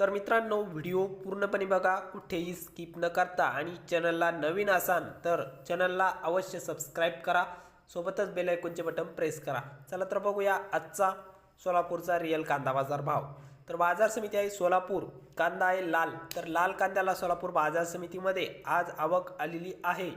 तर मित्रांनो व्हिडिओ पूर्णपणे बघा कुठेही स्किप न करता. आणि चॅनलला नवीन असाल तर चॅनलला अवश्य सबस्क्राईब करा. सोबतच बेल आयकॉनचे बटन प्रेस करा. चला तर बघूया आजचा सोलापूरचा रिअल कांदा बाजार भाव. तर बाजार समिती आहे सोलापूर. कांदा आहे लाल. तर लाल कांद्याला सोलापूर बाजार समितीमध्ये आज आवक आलेली आहे.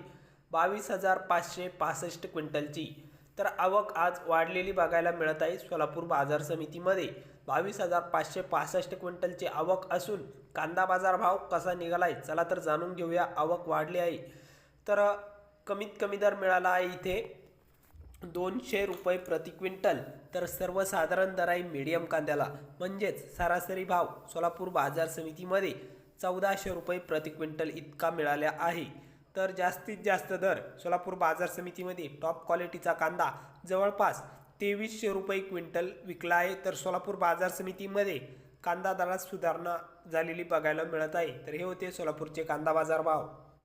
बावीस हजार पाचशे पासष्ट क्विंटलची. तर आवक आज वाढलेली बघायला मिळत आहे. सोलापूर बाजार समितीमध्ये बावीस हजार पाचशे पासष्ट क्विंटलची आवक असून कांदा बाजार भाव कसा निघाला आहे चला तर जाणून घेऊया. आवक वाढली आहे. तर कमीत कमी दर मिळाला आहे इथे दोनशे रुपये प्रति क्विंटल. तर सर्वसाधारण दर आहे मीडियम कांद्याला. म्हणजेच सरासरी भाव सोलापूर बाजार समितीमध्ये चौदाशे रुपये प्रति क्विंटल इतका मिळाला आहे. तर जास्तीत जास्त दर सोलापूर बाजार समितीमध्ये टॉप क्वालिटीचा कांदा जवळपास तेवीसशे रुपये क्विंटल विकला आहे. तर सोलापूर बाजार समितीमध्ये कांदा दरात सुधारणा झालेली बघायला मिळत आहे. तर हे होते सोलापूरचे कांदा बाजार भाव.